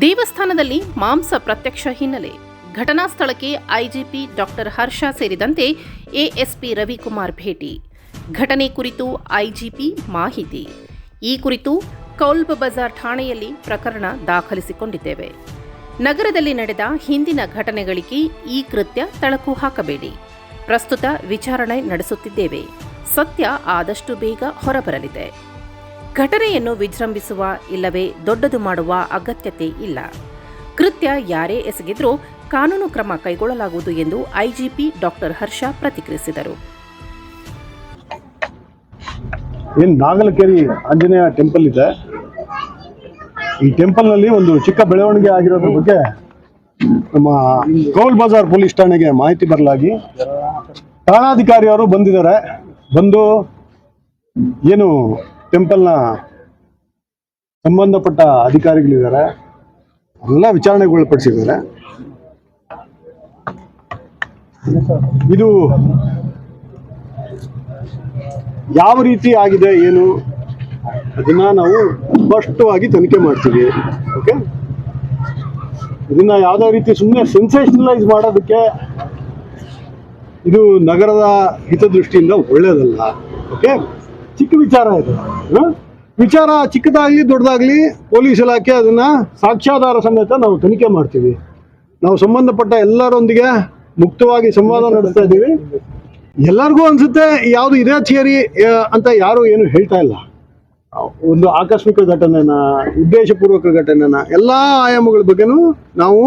ದೇವಸ್ಥಾನದಲ್ಲಿ ಮಾಂಸ ಪ್ರತ್ಯಕ್ಷ ಹಿನ್ನೆಲೆ. ಘಟನಾ ಸ್ಥಳಕ್ಕೆ ಐಜಿಪಿ ಡಾಕ್ಟರ್ ಹರ್ಷ ಸೇರಿದಂತೆ ಎಎಸ್ಪಿ ರವಿಕುಮಾರ್ ಭೇಟಿ. ಘಟನೆ ಕುರಿತು ಐಜಿಪಿ ಮಾಹಿತಿ. ಈ ಕುರಿತು ಕೌಲ್ಬ ಬಜಾರ್ ಠಾಣೆಯಲ್ಲಿ ಪ್ರಕರಣ ದಾಖಲಿಸಿಕೊಂಡಿದ್ದೇವೆ. ನಗರದಲ್ಲಿ ನಡೆದ ಹಿಂದಿನ ಘಟನೆಗಳಿಗೆ ಈ ಕೃತ್ಯ ತಳಕು ಹಾಕಬೇಡಿ. ಪ್ರಸ್ತುತ ವಿಚಾರಣೆ ನಡೆಸುತ್ತಿದ್ದೇವೆ. ಸತ್ಯ ಆದಷ್ಟು ಬೇಗ ಹೊರಬರಲಿದೆ. ಘಟನೆಯನ್ನು ವಿಜೃಂಭಿಸುವ ಇಲ್ಲವೇ ದೊಡ್ಡದು ಮಾಡುವ ಅಗತ್ಯತೆ ಇಲ್ಲ. ಕೃತ್ಯ ಯಾರೇ ಎಸಗಿದ್ರೂ ಕಾನೂನು ಕ್ರಮ ಕೈಗೊಳ್ಳಲಾಗುವುದು ಎಂದು ಐಜಿಪಿ ಡಾಕ್ಟರ್ ಹರ್ಷ ಪ್ರತಿಕ್ರಿಯಿಸಿದರು. ಏನು ನಾಗಲಕೇರಿ ಆಂಜನೇಯ ಟೆಂಪಲ್ ಇದೆ. ಈ ಟೆಂಪಲ್ನಲ್ಲಿ ಒಂದು ಚಿಕ್ಕ ಬೆಳವಣಿಗೆ ಆಗಿರೋದ್ರ ಬಗ್ಗೆ ನಮ್ಮ ಕೌಲ್ ಬಜಾರ್ ಪೊಲೀಸ್ ಠಾಣೆಗೆ ಮಾಹಿತಿ ಬರಲಾಗಿ ಠಾಣಾಧಿಕಾರಿಯವರು ಬಂದಿದ್ದಾರೆ. ಬಂದು ಏನು ಟೆಂಪಲ್ನ ಸಂಬಂಧಪಟ್ಟ ಅಧಿಕಾರಿಗಳಿದ್ದಾರೆ. ಎಲ್ಲ ವಿಚಾರಣೆಗೊಳಪಡಿಸಿದ್ದಾರೆ ಇದು ಯಾವ ರೀತಿ ಆಗಿದೆ, ಏನು, ಅದನ್ನ ನಾವು ಸ್ಪಷ್ಟವಾಗಿ ತನಿಖೆ ಮಾಡ್ತೀವಿ, ಓಕೆ? ಇದನ್ನ ಯಾವುದೇ ರೀತಿ ಸುಮ್ಮನೆ ಸೆನ್ಸೇಷನಲೈಸ್ ಮಾಡೋದಕ್ಕೆ ಇದು ನಗರದ ಹಿತದೃಷ್ಟಿಯಿಂದ ಒಳ್ಳೇದಲ್ಲ, ಓಕೆ? ಚಿಕ್ಕ ವಿಚಾರ ಇದು. ವಿಚಾರ ಚಿಕ್ಕದಾಗ್ಲಿ ದೊಡ್ಡದಾಗ್ಲಿ ಪೊಲೀಸ್ ಇಲಾಖೆ ಅದನ್ನ ಸಾಕ್ಷ್ಯಾಧಾರ ಸಮೇತ ನಾವು ತನಿಖೆ ಮಾಡ್ತೀವಿ. ನಾವು ಸಂಬಂಧಪಟ್ಟ ಎಲ್ಲರೊಂದಿಗೆ ಮುಕ್ತವಾಗಿ ಸಂವಾದ ನಡೆಸ್ತಾ ಇದ್ದೀವಿ. ಎಲ್ಲರಿಗೂ ಅನ್ಸುತ್ತೆ ಯಾವುದು ಇದೇ ಥಿಯರಿ ಅಂತ ಯಾರು ಏನು ಹೇಳ್ತಾ ಇಲ್ಲ. ಒಂದು ಆಕಸ್ಮಿಕ ಘಟನೆನ, ಉದ್ದೇಶಪೂರ್ವಕ ಘಟನೆನ, ಎಲ್ಲ ಆಯಾಮಗಳ ಬಗ್ಗೆನೂ ನಾವು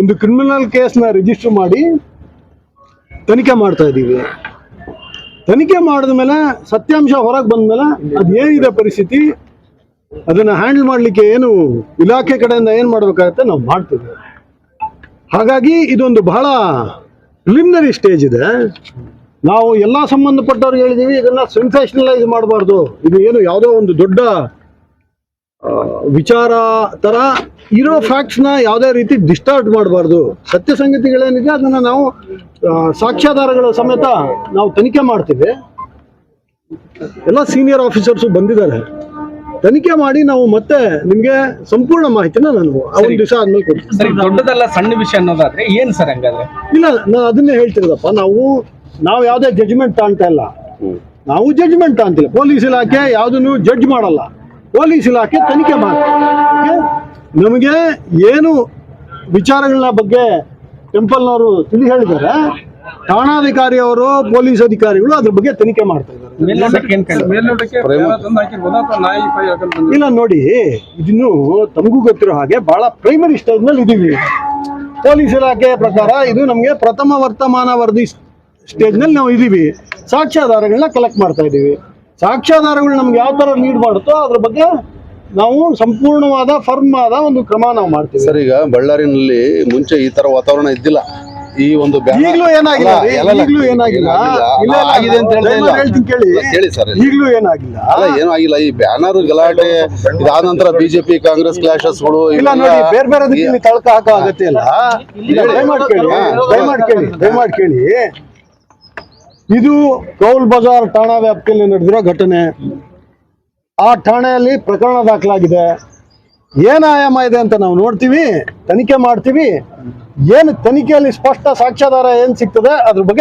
ಒಂದು ಕ್ರಿಮಿನಲ್ ಕೇಸ್ನ ರಿಜಿಸ್ಟರ್ ಮಾಡಿ ತನಿಖೆ ಮಾಡ್ತಾ ಇದ್ದೀವಿ. ತನಿಖೆ ಮಾಡಿದ ಮೇಲೆ ಸತ್ಯಾಂಶ ಹೊರಗೆ ಬಂದ ಮೇಲೆ ಅದು ಏನಿದೆ ಪರಿಸ್ಥಿತಿ, ಅದನ್ನ ಹ್ಯಾಂಡಲ್ ಮಾಡಲಿಕ್ಕೆ ಏನು ಇಲಾಖೆ ಕಡೆಯಿಂದ ಏನು ಮಾಡಬೇಕಾಗತ್ತೆ ನಾವು ಮಾಡ್ತೀವಿ ಹಾಗಾಗಿ ಇದೊಂದು ಬಹಳ ಪ್ರಿಲಿಮಿನರಿ ಸ್ಟೇಜ್ ಇದೆ. ನಾವು ಎಲ್ಲ ಸಂಬಂಧಪಟ್ಟವ್ರಿಗೆ ಹೇಳಿದೀವಿ, ಇದನ್ನ ಸೆನ್ಸೇಷನಲೈಸ್ ಮಾಡಬಾರ್ದು. ಇದು ಏನು ಯಾವುದೋ ಒಂದು ದೊಡ್ಡ ವಿಚಾರ ತರ ಇರೋ ಫ್ಯಾಕ್ಟ್ಸ್ನ ಯಾವುದೇ ರೀತಿ ಡಿಸ್ಟಾರ್ಟ್ ಮಾಡಬಾರ್ದು. ಸತ್ಯ ಸಂಗತಿಗಳೇನಿದೆ ಅದನ್ನ ನಾವು ಸಾಕ್ಷ್ಯಾಧಾರಗಳ ಸಮೇತ ನಾವು ತನಿಖೆ ಮಾಡ್ತೀವಿ. ಎಲ್ಲ ಸೀನಿಯರ್ ಆಫೀಸರ್ಸು ಬಂದಿದ್ದಾರೆ. ತನಿಖೆ ಮಾಡಿ ನಾವು ಮತ್ತೆ ನಿಮಗೆ ಸಂಪೂರ್ಣ ಮಾಹಿತಿನ ನಾನು ಒಂದು ದಿವಸ ಆದ್ಮೇಲೆ ಕೊಡ್ತೀನಿ. ದೊಡ್ಡದಲ್ಲ ಸಣ್ಣ ವಿಷಯ ಅನ್ನೋದಾದ್ರೆ ಏನು ಸರ್ ಹಂಗಾದ್ರೆ? ಇಲ್ಲ ನಾನು ಅದನ್ನೇ ಹೇಳ್ತಿರೋದಪ್ಪ. ನಾವು ನಾವು ಯಾವುದೇ ಜಡ್ಜ್ಮೆಂಟ್ ತಾಂತ ಇಲ್ಲ. ನಾವು ಜಡ್ಜ್ಮೆಂಟ್ ತಾಂತಿಲ್ಲ ಪೊಲೀಸ್ ಇಲಾಖೆ ಯಾವುದನ್ನು ಜಡ್ಜ್ ಮಾಡಲ್ಲ. ಪೊಲೀಸ್ ಇಲಾಖೆ ತನಿಖೆ ಮಾಡ್ತಾರೆ ನಮಗೆ ಏನು ವಿಚಾರಗಳ ಬಗ್ಗೆ ಟೆಂಪಲ್ನವರು ತಿಳಿ ಹೇಳಿದ್ದಾರೆ. ಠಾಣಾಧಿಕಾರಿ ಅವರು, ಪೊಲೀಸ್ ಅಧಿಕಾರಿಗಳು ಅದ್ರ ಬಗ್ಗೆ ತನಿಖೆ ಮಾಡ್ತಾ ಇದ್ದಾರೆ? ಇಲ್ಲ, ನೋಡಿ, ಇದನ್ನು ತಮಗೂ ಗೊತ್ತಿರೋ ಹಾಗೆ ಬಹಳ ಪ್ರೈಮರಿ ಸ್ಟೇಜ್ನಲ್ಲಿ ಇದೀವಿ. ಪೊಲೀಸ್ ಇಲಾಖೆ ಪ್ರಕಾರ ಇದು ನಮಗೆ ಪ್ರಥಮ ವರ್ತಮಾನ ವರದಿ ಸ್ಟೇಜ್ನಲ್ಲಿ ನಾವು ಇದೀವಿ. ಸಾಕ್ಷ್ಯಾಧಾರಗಳನ್ನ ಕಲೆಕ್ಟ್ ಮಾಡ್ತಾ ಇದೀವಿ. ಸಾಕ್ಷ್ಯಾಧಾರಗಳು ನಮ್ಗೆ ಯಾವ ತರ ಲೀಡ್ ಮಾಡುತ್ತೋ ಅದ್ರ ಬಗ್ಗೆ ನಾವು ಸಂಪೂರ್ಣವಾದ ಫರ್ಮ್ ಆದ ಒಂದು ಕ್ರಮ ನಾವು ಮಾಡ್ತೀವಿ. ಸರ್ ಈಗ ಬಳ್ಳಾರಿನಲ್ಲಿ ಮುಂಚೆ ಈ ತರ ವಾತಾವರಣ ಇದ್ದಿಲ್ಲ. ಈ ಒಂದು ಈಗಲೂ ಏನಾಗಿಲ್ಲ ಈಗಲೂ ಏನಾಗಿಲ್ಲ? ಆಗಿದೆ ಅಂತ. ಹೇಳ್ತೀನಿ ಕೇಳಿ. ಕೇಳಿ ಸರ್ ಈಗಲೂ ಏನಾಗಿಲ್ಲ? ಅಲ್ಲ ಏನೂ ಆಗಿಲ್ಲ. ಈ ಬ್ಯಾನರ್ ಗಲಾಟೆ ಇದಾದ ನಂತರ ಬಿಜೆಪಿ ಕಾಂಗ್ರೆಸ್ ಕ್ಲಾಶಸ್ಗಳು ಇಲ್ಲ ನೋಡಿ ಬೇರೆ ಬೇರೆ ತಳಕ ಹಾಕೋ ಅಗತ್ಯ ಇಲ್ಲ. ದಯಮಾಡಿ ಕೇಳಿ ದಯಮಾಡಿ ಕೇಳಿ ದಯಮಾಡಿ ಕೇಳಿ. ಇದು ಕೌಲ್ ಬಜಾರ್ ಠಾಣಾ ವ್ಯಾಪ್ತಿಯಲ್ಲಿ ನಡೆದಿರೋ ಘಟನೆ. ಆ ಠಾಣೆಯಲ್ಲಿ ಪ್ರಕರಣ ದಾಖಲಾಗಿದೆ. ಏನ್ ಆಯಾಮ ಇದೆ ಅಂತ ನಾವು ನೋಡ್ತೀವಿ, ತನಿಖೆ ಮಾಡ್ತೀವಿ. ಏನು ತನಿಖೆಯಲ್ಲಿ ಸ್ಪಷ್ಟ ಸಾಕ್ಷ್ಯಾಧಾರ ಏನು ಸಿಗ್ತದೆ ಅದ್ರ ಬಗ್ಗೆ